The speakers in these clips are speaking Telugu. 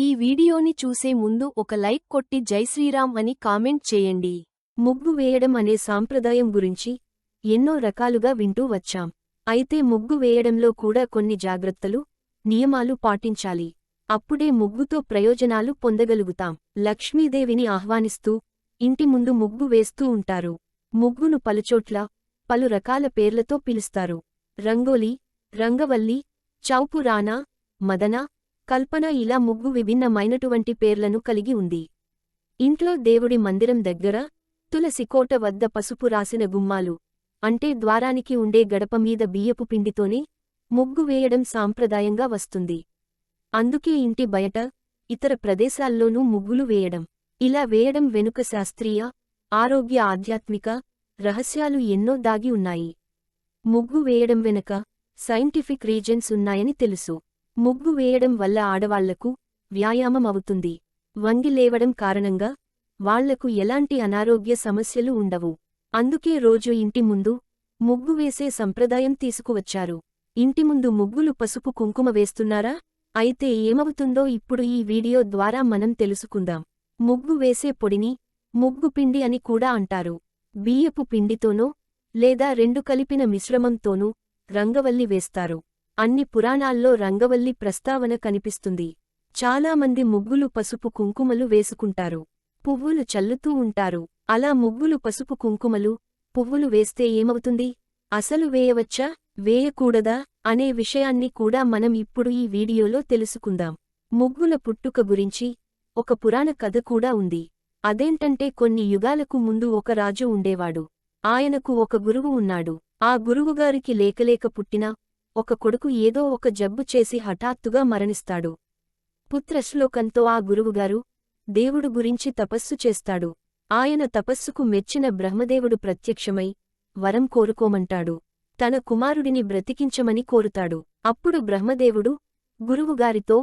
ఈ వీడియోని చూసే ముందు ఒక లైక్ కొట్టి జై శ్రీరామ్ అని కామెంట్ చేయండి. ముగ్గు వేయడం అనే సాంప్రదాయం గురించి ఎన్నో రకాలుగా వింటూ వచ్చాం. అయితే ముగ్గు వేయడంలో కూడా కొన్ని జాగ్రత్తలు నియమాలు పాటించాలి. అప్పుడే ముగ్గుతో ప్రయోజనాలు పొందగలుగుతాం. లక్ష్మీదేవిని ఆహ్వానిస్తూ ఇంటి ముందు ముగ్గు వేస్తూ ఉంటారు. ముగ్గును పలుచోట్ల పలు రకాల పేర్లతో పిలుస్తారు. రంగోలి రంగవల్లి చౌపురానా మదన కల్పన ఇలా ముగ్గు విభిన్నమైనటువంటి పేర్లను కలిగి ఉంది. ఇంట్లో దేవుడి మందిరం దగ్గర తులసికోట వద్ద పసుపు రాసిన గుమ్మాలు అంటే ద్వారానికి ఉండే గడప మీద బియ్యపు పిండితోనే ముగ్గు వేయడం సాంప్రదాయంగా వస్తుంది. అందుకే ఇంటి బయట ఇతర ప్రదేశాల్లోనూ ముగ్గులు వేయడం ఇలా వేయడం వెనుక శాస్త్రీయ ఆరోగ్య ఆధ్యాత్మిక రహస్యాలు ఎన్నో దాగి ఉన్నాయి. ముగ్గు వేయడం వెనక సైంటిఫిక్ రీజన్స్ ఉన్నాయని తెలుసు. ముగ్గు వేయడం వల్ల ఆడవాళ్ళకు వ్యాయామం అవుతుంది వంగి లేవడం కారణంగా వాళ్ళకు ఎలాంటి అనారోగ్య సమస్యలు ఉండవు. అందుకే రోజు ఇంటి ముందు ముగ్గు వేసే సంప్రదాయం తీసుకువచ్చారు. ఇంటి ముందు ముగ్గులు పసుపు కుంకుమ వేస్తున్నారా? అయితే ఏమవుతుందో ఇప్పుడు ఈ వీడియో ద్వారా మనం తెలుసుకుందాం. ముగ్గు వేసే పొడిని ముగ్గు పిండి అని కూడా అంటారు. బియ్యపు పిండితోనో లేదా రెండు కలిపిన మిశ్రమంతోనూ రంగవల్లి వేస్తారు. అన్ని పురాణాల్లో రంగవల్లి ప్రస్తావన కనిపిస్తుంది. చాలామంది ముగ్గులు పసుపు కుంకుమలు వేసుకుంటారు. పువ్వులు చల్లుతూ ఉంటారు. అలా ముగ్గులు పసుపు కుంకుమలు పువ్వులు వేస్తే ఏమవుతుంది? అసలు వేయవచ్చా? వేయకూడదా? అనే విషయాన్ని కూడా మనం ఇప్పుడు ఈ వీడియోలో తెలుసుకుందాం. ముగ్గుల పుట్టుక గురించి ఒక పురాణ కథ కూడా ఉంది. అదేంటంటే కొన్ని యుగాలకు ముందు ఒక రాజు ఉండేవాడు. ఆయనకు ఒక గురువు ఉన్నాడు. ఆ గురువుగారికి లేకలేక పుట్టిన ఒక కొడుకు ఏదో ఒక జబ్బు చేసి హఠాత్తుగా మరణిస్తాడు. పుత్రశ్లోకంతో ఆ గురువుగారు దేవుడు గురించి తపస్సు చేస్తాడు. ఆయన తపస్సుకు మెచ్చిన బ్రహ్మదేవుడు ప్రత్యక్షమై వరం కోరుకోమంటాడు. తన కుమారుడిని బ్రతికించమని కోరుతాడు. అప్పుడు బ్రహ్మదేవుడు గురువుగారితో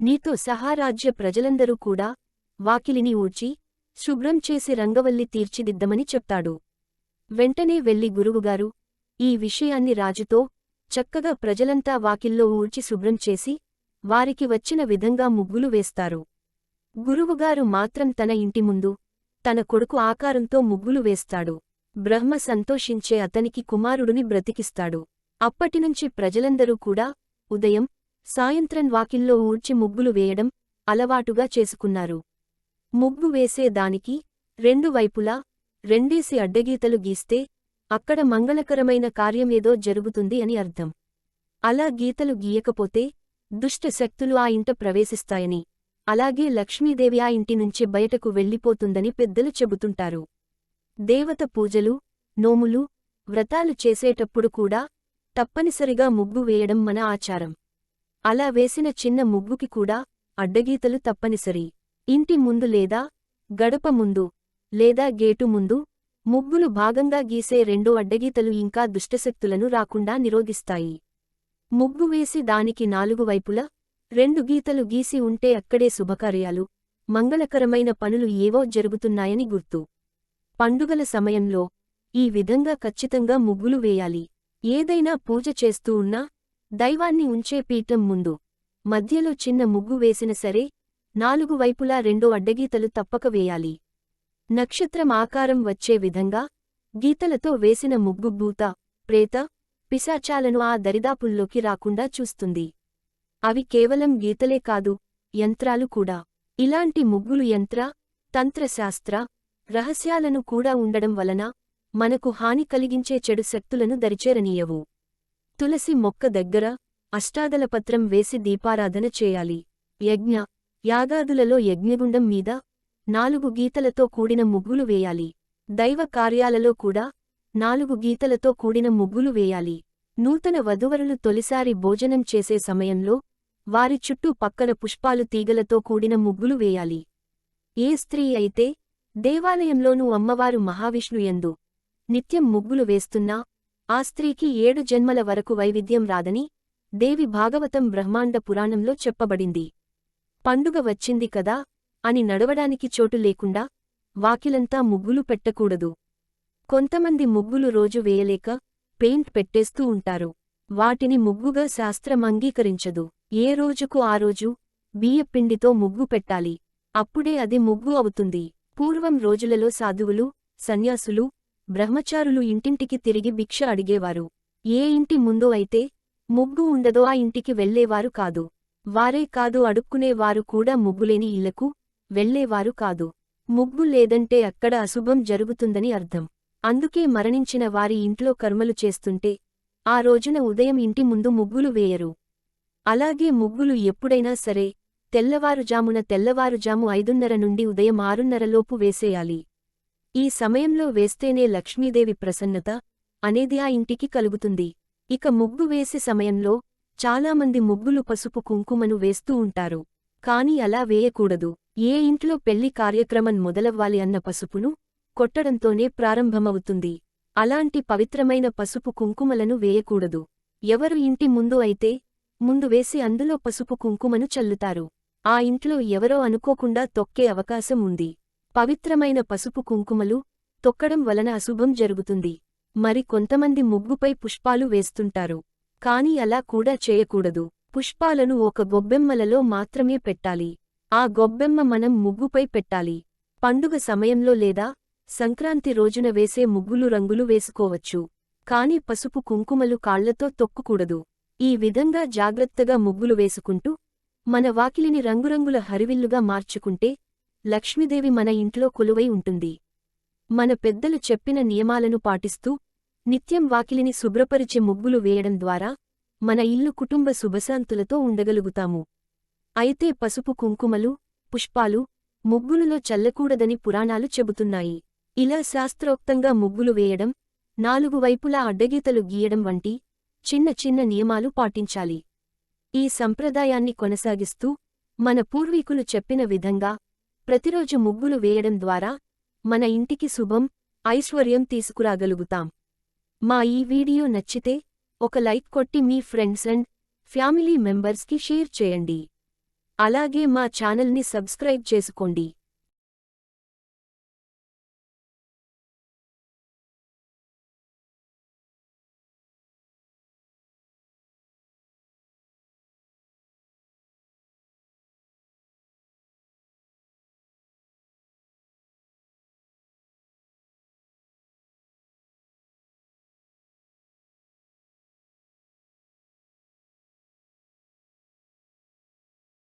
నీతో సహారాజ్య ప్రజలందరూ కూడా వాకిలిని ఊడ్చి శుభ్రం చేసి రంగవల్లి తీర్చిదిద్దమని చెప్తాడు. వెంటనే వెళ్ళి గురువుగారు ఈ విషయాన్ని రాజుతో చక్కగా ప్రజలంతా వాకిల్లో ఊడ్చి శుభ్రం చేసి వారికి వచ్చిన విధంగా ముగ్గులు వేస్తారు. గురువుగారు మాత్రం తన ఇంటి ముందు తన కొడుకు ఆకారంతో ముగ్గులు వేస్తాడు. బ్రహ్మ సంతోషించే అతనికి కుమారుడిని బ్రతికిస్తాడు. అప్పటినుంచి ప్రజలందరూ కూడా ఉదయం సాయంత్రం వాకిల్లో ఊడ్చి ముగ్గులు వేయడం అలవాటుగా చేసుకున్నారు. ముగ్గు వేసే దానికి రెండు వైపులా రెండేసి అడ్డగీతలు గీస్తే అక్కడ మంగళకరమైన కార్యమేదో జరుగుతుంది అని అర్థం. అలా గీతలు గీయకపోతే దుష్ట శక్తులు ఆ ఇంట ప్రవేశిస్తాయని. అలాగే లక్ష్మీదేవి ఆ ఇంటి నుంచి బయటకు వెళ్ళిపోతుందని పెద్దలు చెబుతుంటారు. దేవత పూజలు నోములు వ్రతాలు చేసేటప్పుడు కూడా తప్పనిసరిగా ముగ్గు వేయడం మన ఆచారం. అలా వేసిన చిన్న ముగ్గుకి కూడా అడ్డగీతలు తప్పనిసరి. ఇంటి ముందు లేదా గడప ముందు లేదా గేటు ముందు ముగ్గులు భాగంగా గీసే రెండు అడ్డగీతలు ఇంకా దుష్టశక్తులను రాకుండా నిరోధిస్తాయి. ముగ్గు వేసి దానికి నాలుగు వైపులా రెండు గీతలు గీసి ఉంటే అక్కడే శుభకార్యాలు మంగళకరమైన పనులు ఏవో జరుగుతున్నాయని గుర్తు. పండుగల సమయంలో ఈ విధంగా ఖచ్చితంగా ముగ్గులు వేయాలి. ఏదైనా పూజ చేస్తూ ఉన్నా దైవాన్ని ఉంచే పీఠం ముందు మధ్యలో చిన్న ముగ్గు వేసిన సరే నాలుగు వైపులా రెండో అడ్డగీతలు తప్పక వేయాలి. నక్షత్రం ఆకారం వచ్చే విధంగా గీతలతో వేసిన ముగ్గు భూత ప్రేత పిశాచాలను ఆ దరిదాపుల్లోకి రాకుండా చూస్తుంది. అవి కేవలం గీతలే కాదు యంత్రాలు కూడా. ఇలాంటి ముగ్గులు యంత్ర తంత్రశాస్త్ర రహస్యాలను కూడా ఉండడం వలన మనకు హాని కలిగించే చెడు శక్తులను దరిచేరనీయవు. తులసి మొక్క దగ్గర అష్టాదలపత్రం వేసి దీపారాధన చేయాలి. యజ్ఞ యాగాదులలో యజ్ఞగుండం మీద నాలుగు గీతలతో కూడిన ముగ్గులు వేయాలి. దైవ కార్యాలలో కూడా నాలుగు గీతలతో కూడిన ముగ్గులు వేయాలి. నూతన వధువరులు తొలిసారి భోజనం చేసే సమయంలో వారి చుట్టూ పక్కన పుష్పాలు తీగలతో కూడిన ముగ్గులు వేయాలి. ఏ స్త్రీ అయితే దేవాలయంలోనూ అమ్మవారు మహావిష్ణుయందు నిత్యం ముగ్గులు వేస్తున్నా ఆ స్త్రీకి ఏడు జన్మల వరకు వైవిధ్యం రాదని దేవి భాగవతం బ్రహ్మాండ పురాణంలో చెప్పబడింది. పండుగ వచ్చింది కదా అని నడవడానికి చోటు లేకుండా వాకిలంతా ముగ్గులు పెట్టకూడదు. కొంతమంది ముగ్గులు రోజు వేయలేక పెయింట్ పెట్టేస్తూ ఉంటారు. వాటిని ముగ్గుగా శాస్త్రం అంగీకరించదు. ఏ రోజుకు ఆ రోజు బియ్యపిండితో ముగ్గు పెట్టాలి. అప్పుడే అది ముగ్గు అవుతుంది. పూర్వం రోజులలో సాధువులు సన్యాసులు బ్రహ్మచారులు ఇంటింటికి తిరిగి భిక్ష అడిగేవారు. ఏ ఇంటి ముందో అయితే ముగ్గు ఉండదో ఆ ఇంటికి వెళ్ళేవారు కాదు. వారే కాదు అడుక్కునేవారు కూడా ముగ్గులేని ఇళ్ళకు వెళ్ళేవారు కాదు. ముగ్గు లేదంటే అక్కడ అశుభం జరుగుతుందని అర్థం. అందుకే మరణించిన వారి ఇంట్లో కర్మలు చేస్తుంటే ఆ రోజున ఉదయం ఇంటి ముందు ముగ్గులు వేయరు. అలాగే ముగ్గులు ఎప్పుడైనా సరే తెల్లవారుజామున తెల్లవారుజాము ఐదున్నర నుండి ఉదయం ఆరున్నరలోపు వేసేయాలి. ఈ సమయంలో వేస్తేనే లక్ష్మీదేవి ప్రసన్నత అనేది ఆ ఇంటికి కలుగుతుంది. ఇక ముగ్గు వేసే సమయంలో చాలామంది ముగ్గులు పసుపు కుంకుమను వేస్తూ ఉంటారు. కాని అలా వేయకూడదు. ఏ ఇంట్లో పెళ్ళి కార్యక్రమం మొదలవ్వాలి అన్న పసుపును కొట్టడంతోనే ప్రారంభమవుతుంది. అలాంటి పవిత్రమైన పసుపు కుంకుమలను వేయకూడదు. ఎవరు ఇంటి ముందు అయితే ముందు వేసి అందులో పసుపు కుంకుమను చల్లుతారు. ఆ ఇంట్లో ఎవరో అనుకోకుండా తొక్కే అవకాశం ఉంది. పవిత్రమైన పసుపు కుంకుమలు తొక్కడం వలన అశుభం జరుగుతుంది. మరి కొంతమంది ముగ్గుపై పుష్పాలు వేస్తుంటారు. కాని అలా కూడా చేయకూడదు. పుష్పాలను ఒక గొబ్బెమ్మలలో మాత్రమే పెట్టాలి. ఆ గొబ్బెమ్మ మనం ముగ్గుపై పెట్టాలి. పండుగ సమయంలో లేదా సంక్రాంతి రోజున వేసే ముగ్గులు రంగులు వేసుకోవచ్చు. కాని పసుపు కుంకుమలు కాళ్ళతో తొక్కుకూడదు. ఈ విధంగా జాగ్రత్తగా ముగ్గులు వేసుకుంటూ మన వాకిలిని రంగురంగుల హరివిల్లుగా మార్చుకుంటే లక్ష్మీదేవి మన ఇంట్లో కొలువై ఉంటుంది. మన పెద్దలు చెప్పిన నియమాలను పాటిస్తూ నిత్యం వాకిలిని శుభ్రపరిచే ముగ్గులు వేయడం ద్వారా మన ఇల్లు కుటుంబ శుభశాంతులతో ఉండగలుగుతాము. అయితే పసుపు కుంకుమలు పుష్పాలు ముగ్గులులో చల్లకూడదని పురాణాలు చెబుతున్నాయి. ఇలా శాస్త్రోక్తంగా ముగ్గులు వేయడం నాలుగు వైపులా అడ్డగీతలు గీయడం వంటి చిన్న చిన్న నియమాలు పాటించాలి. ఈ సంప్రదాయాన్ని కొనసాగిస్తూ మన పూర్వీకులు చెప్పిన విధంగా ప్రతిరోజు ముగ్గులు వేయడం ద్వారా మన ఇంటికి శుభం ఐశ్వర్యం తీసుకురాగలుగుతాం. మా ఈ వీడియో నచ్చితే ఒక లైక్ కొట్టి మీ ఫ్రెండ్స్ అండ్ ఫ్యామిలీ మెంబర్స్కి షేర్ చేయండి. అలాగే మా ఛానల్ని సబ్స్క్రైబ్ చేసుకోండి.